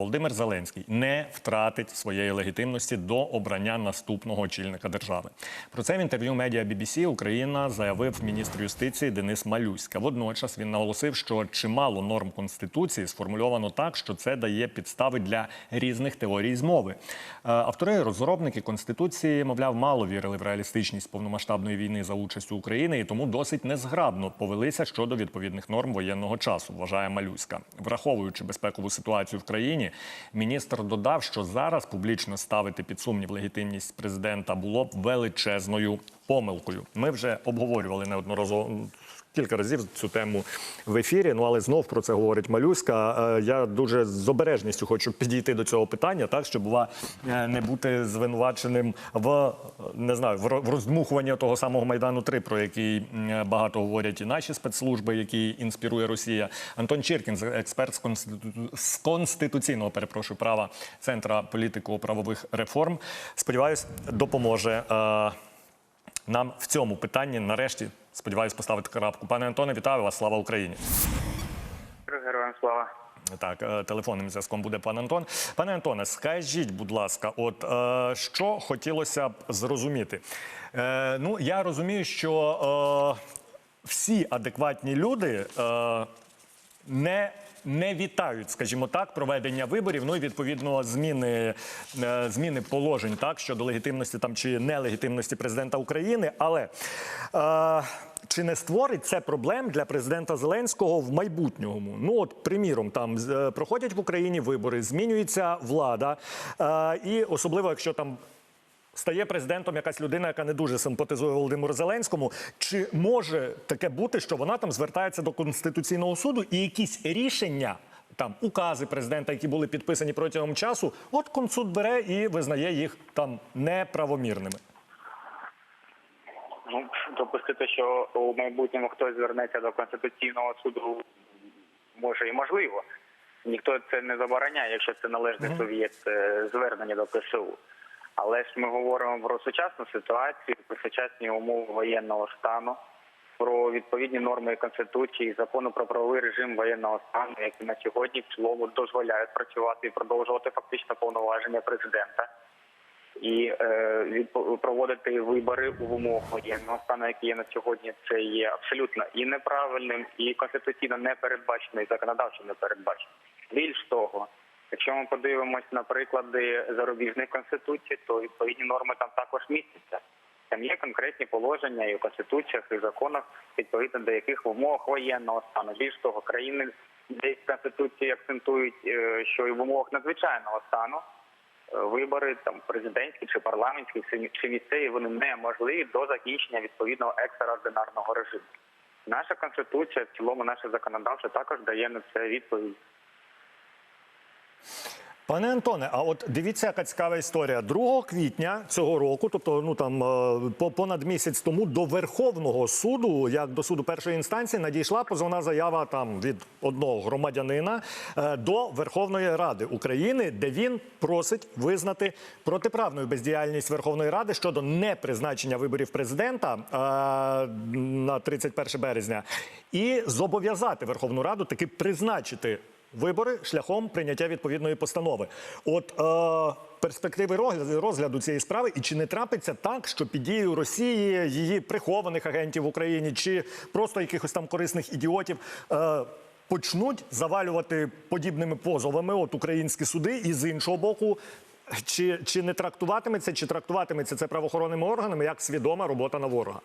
Володимир Зеленський не втратить своєї легітимності до обрання наступного очільника держави. Про це в інтерв'ю медіа BBC Україна заявив міністр юстиції Денис Малюська. Водночас він наголосив, що чимало норм конституції сформульовано так, що це дає підстави для різних теорій змови. Е, Автори, розробники конституції, мовляв, мало вірили в реалістичність повномасштабної війни за участю України і тому досить незграбно повелися щодо відповідних норм воєнного часу. Вважає Малюська, враховуючи безпекову ситуацію в країні. Міністр додав, що зараз публічно ставити під сумнів легітимність президента було б величезною помилкою. Ми вже обговорювали неодноразово. Кілька разів цю тему в ефірі. Ну але знов про це говорить Малюська. Е, Я дуже з обережністю хочу підійти до цього питання, так щоб була е, не бути звинуваченим в е, не знаю в ро- в роздмухуванні того самого майдану 3 про який багато говорять і наші спецслужби, які інспірує Росія. Антон Чіркін, експерт з конститу- з конституційного перепрошую права центра політико-правових реформ. Сподіваюсь, допоможе. нам в цьому питанні нарешті сподіваюсь поставити крапку. Пане Антоне, вітаю вас! Слава Україні! Героям слава. Так, е, телефонним зв'язком буде пан Антон. Пане Антоне, скажіть, будь ласка, от е, що хотілося б зрозуміти? Е, ну, я розумію, що е, всі адекватні люди е, не. Не вітають, скажімо так, проведення виборів. Ну і відповідно зміни, е, зміни положень так щодо легітимності там чи нелегітимності президента України. Але е, чи не створить це проблем для президента Зеленського в майбутньому? Ну от, приміром, там е, проходять в Україні вибори, змінюється влада, е, і особливо якщо там стає президентом якась людина, яка не дуже симпатизує Володимиру Зеленському. Чи може таке бути, що вона там звертається до конституційного суду і якісь рішення? Там укази президента, які були підписані протягом часу, от консуд бере і визнає їх там неправомірними. Ну допустити, що у майбутньому хтось звернеться до конституційного суду, може і можливо. Ніхто це не забороняє, якщо це належний суб'єкт е, звернення до КСУ. Але ж ми говоримо про сучасну ситуацію, про сучасні умови воєнного стану, про відповідні норми конституції, закону про правовий режим воєнного стану, які на сьогодні в цілому дозволяють працювати і продовжувати фактично повноваження президента. і е, проводити вибори у умовах воєнного стану, які є на сьогодні, це є абсолютно і неправильним, і конституційно не передбачено, і законодавчо не передбачено. Більш того, якщо ми подивимось на приклади зарубіжних конституцій, то відповідні норми там також містяться. Там є конкретні положення і в конституціях, і в законах, відповідно до яких в умовах воєнного стану. Більш того, країни десь в конституції акцентують, е, що і в умовах надзвичайного стану е, вибори там президентські чи парламентські чи- чи місцеві вони неможливі до закінчення відповідного екстраординарного режиму. Наша конституція, в цілому, наше законодавство також дає на це відповідь. Пане Антоне, а от дивіться, яка цікава історія. 2 квітня цього року, тобто ну там е, по- понад місяць тому, до Верховного суду, як до суду першої інстанції, надійшла позовна заява там від одного громадянина е, до Верховної Ради України, де він просить визнати протиправною бездіяльність Верховної Ради щодо непризначення виборів президента е, на 31 березня, і зобов'язати Верховну Раду таки призначити вибори шляхом прийняття відповідної постанови. От е, перспективи розгляду, розгляду цієї справи, і чи не трапиться так, що під дією Росії, її прихованих агентів в Україні, чи просто якихось там корисних ідіотів. Е, Почнуть завалювати подібними позовами от українські суди, і з іншого боку, чи, чи не трактуватиметься, чи трактуватиметься це правоохоронними органами як свідома робота на ворога?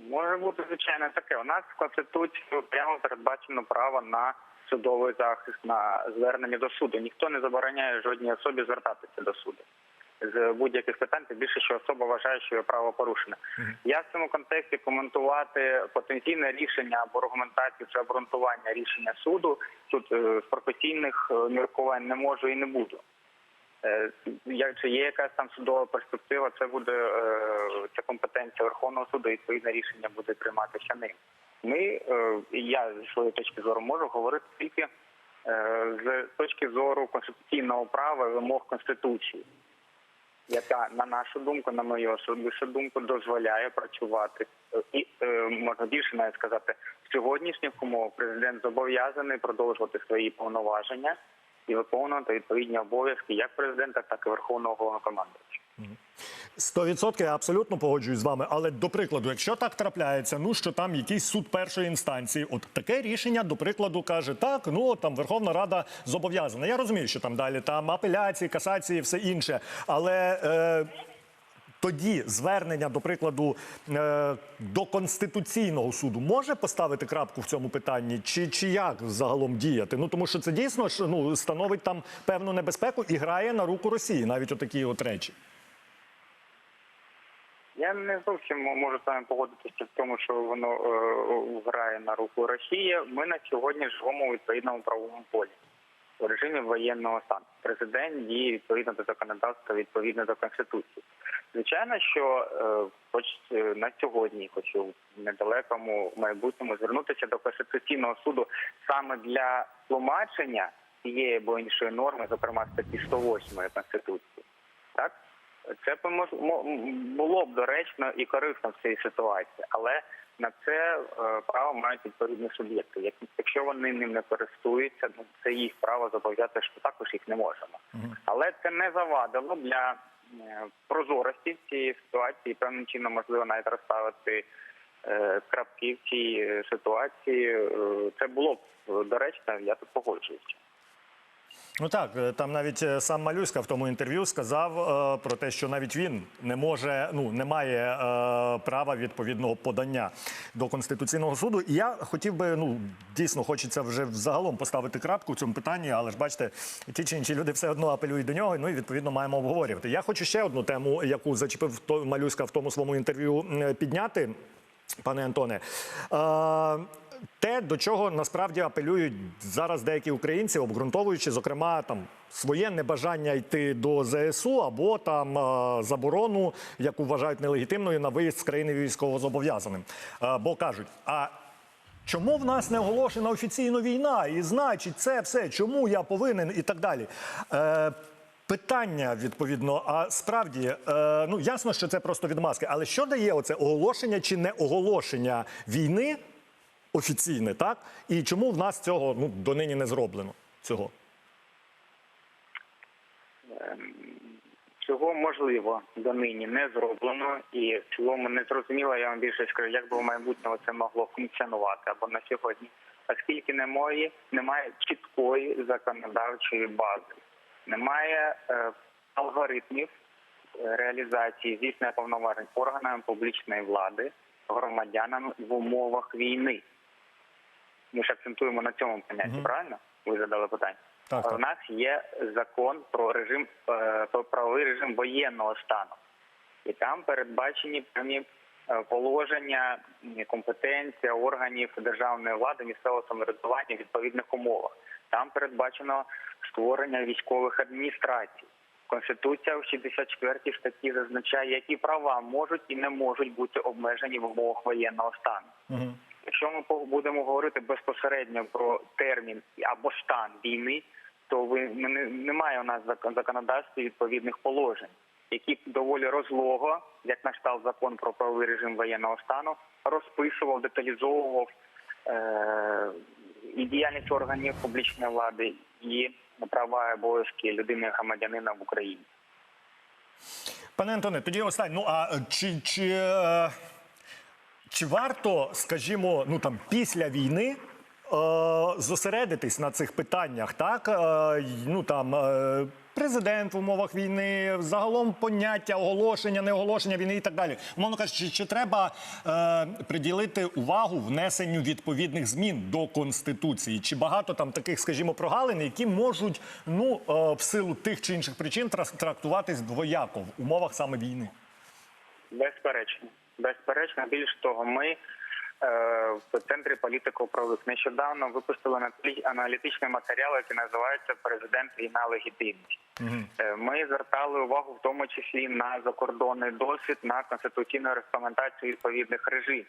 Може бути звичайно таке. У нас в конституції прямо передбачено право на судовий захист, на звернення до суду. Ніхто не забороняє жодній особі звертатися до суду з будь-яких питань, тим більше, що особа вважає, що її право порушене. Я в цьому контексті коментувати потенційне рішення або аргументацію чи обґрунтування рішення суду тут е, з професійних е, міркувань не можу і не буду. Е, Як чи є якась там судова перспектива, це буде це компетенція Верховного суду, і відповідне рішення буде прийматися ним. Ми, е, я зі своєї точки зору можу говорити тільки е, з точки зору конституційного права вимог конституції, яка на нашу думку, на мою особисту думку, дозволяє працювати і можна більше навіть сказати, в сьогоднішніх умовах президент зобов'язаний продовжувати свої повноваження і виконувати відповідні обов'язки як президента, так і верховного головнокомандувача. 100% я абсолютно погоджуюсь з вами. Але до прикладу, якщо так трапляється, ну що там якийсь суд першої інстанції, от таке рішення, до прикладу, каже, так, ну там Верховна Рада зобов'язана. Я розумію, що там далі там апеляції, касації, все інше. Але е, тоді звернення, до прикладу, е, до Конституційного суду може поставити крапку в цьому питанні, чи, чи як загалом діяти? Ну тому що це дійсно ну, становить там певну небезпеку і грає на руку Росії, навіть отакі от речі. Я не зовсім можу з вами погодитися в тому, що воно е, грає на руку Росії. Ми на сьогодні живемо у відповідному правовому полі у режимі воєнного стану. Президент діє відповідно до законодавства, відповідно до конституції. Звичайно, що е, хоч е, на сьогодні, хоч у недалекому майбутньому, звернутися до конституційного суду саме для тлумачення цієї або іншої норми, зокрема статті 108 конституції, так це було б доречно і корисно в цій ситуації, але на це е, право мають відповідні суб'єкти. Як- Якщо вони ним не користуються, ну це їх право зобов'язати, що також їх не можемо. Але це не завадило для прозорості цієї ситуації, певним чином можливо навіть розставити е, крапки в цій е, ситуації. Е, Це було б е, доречно, я тут погоджуюся. Ну так, е, там навіть е, сам Малюська в тому інтерв'ю сказав е, про те, що навіть він не може, ну не має е, права відповідного подання до конституційного суду. І я хотів би, ну дійсно хочеться вже взагалом поставити крапку в цьому питанні, але ж бачите, ті чи інші люди все одно апелюють до нього. Ну і відповідно маємо обговорювати. Я хочу ще одну тему, яку зачепив Малюська в тому своєму інтерв'ю підняти, пане Антоне. Е, те, до чого насправді апелюють зараз деякі українці, обґрунтовуючи, зокрема, там своє небажання йти до ЗСУ або там е, заборону, яку вважають нелегітимною на виїзд з країни військовозобов'язаним. Е, Бо кажуть, а чому в нас не оголошена офіційно війна? І значить, це все, чому я повинен і так далі. Питання відповідно. А справді, е, ну ясно, що це просто відмазки. Але що дає оце оголошення чи не оголошення війни офіційне, так? І чому в нас цього ну донині не зроблено? Цього Цього можливо донині не зроблено, і в цілому не зрозуміло, я вам більше скажу, як би в майбутньому це могло функціонувати або на сьогодні, оскільки немає, немає чіткої законодавчої бази, немає е, алгоритмів е, реалізації здійснення повноважень органами публічної влади громадянами в умовах війни. Ми ж акцентуємо на цьому понятті, правильно? Ви задали питання. Так. У нас є закон про режим е, про правовий режим воєнного стану, і там передбачені певні е, положення, компетенція органів державної влади, місцевого самоврядування в відповідних умовах. Там передбачено створення військових адміністрацій. Конституція в 64 статті зазначає, які права можуть і не можуть бути обмежені в умовах воєнного стану. Якщо ми будемо говорити безпосередньо про термін або стан війни, то ви немає у нас законодавстві відповідних положень, які доволі розлого, як наш став закон про правовий режим воєнного стану, розписував, деталізовував е- і діяльність органів публічної влади, і права і обов'язки людини громадянина в Україні. Пане Антоне, тоді останнє. Ну а чи, чи, е, чи варто, скажімо, ну там після війни зосередитись на цих питаннях, так? Е, ну там. Е, Президент в умовах війни, загалом поняття оголошення, неоголошення війни і так далі. Умовно кажучи, чи, треба е, приділити увагу внесенню відповідних змін до конституції? Чи багато там таких, скажімо, прогалин, які можуть ну е, в силу тих чи інших причин трактуватись двояко в умовах саме війни? Безперечно, безперечно. Більш того, ми е, в центрі політико-правових нещодавно випустили аналі- аналітичний матеріал, який називається Президент війна легітимність. Е, Ми звертали увагу в тому числі на закордонний досвід на конституційну регламентацію відповідних режимів.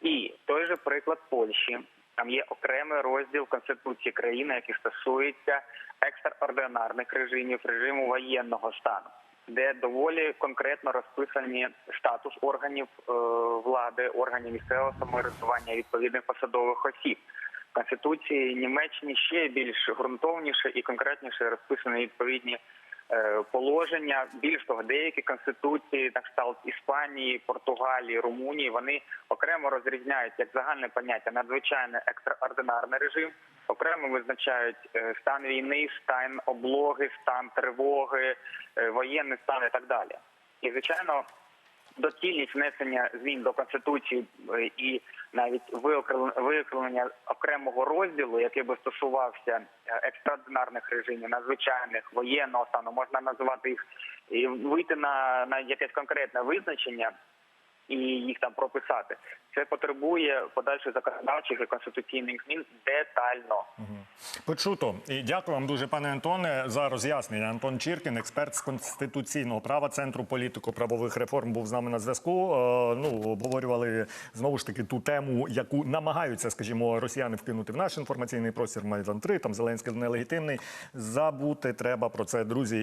І той же приклад Польщі. Там є окремий розділ Конституції країни, який стосується екстраординарних режимів, режиму воєнного стану, де доволі конкретно розписані статус органів е, влади, органів місцевого самоврядування, відповідних посадових осіб. Конституції Німеччини ще більш ґрунтовніше і конкретніше розписані відповідні положення. Більш того, деякі конституції, на кшталт Іспанії, Португалії, Румунії, вони окремо розрізняють як загальне поняття надзвичайний екстраординарний режим, окремо визначають е, стан війни, стан облоги, стан тривоги, е, воєнний стан і так далі. І звичайно, доцільність внесення змін до конституції е, і навіть виокремлення окремого розділу, який би стосувався е, екстраординарних режимів, надзвичайних воєнного стану, можна називати їх і вийти на, на якесь конкретне визначення і їх там прописати. Це потребує подальших законодавчих і конституційних змін детально. Почуто. І дякую вам дуже, пане Антоне, за роз'яснення. Антон Чіркін, експерт з конституційного права Центру політико-правових реформ, був з нами на зв'язку. Е, Ну, обговорювали знову ж таки ту тему, яку намагаються, скажімо, росіяни вкинути в наш інформаційний простір Майдан 3, там Зеленський нелегітимний. Забути треба про це, друзі.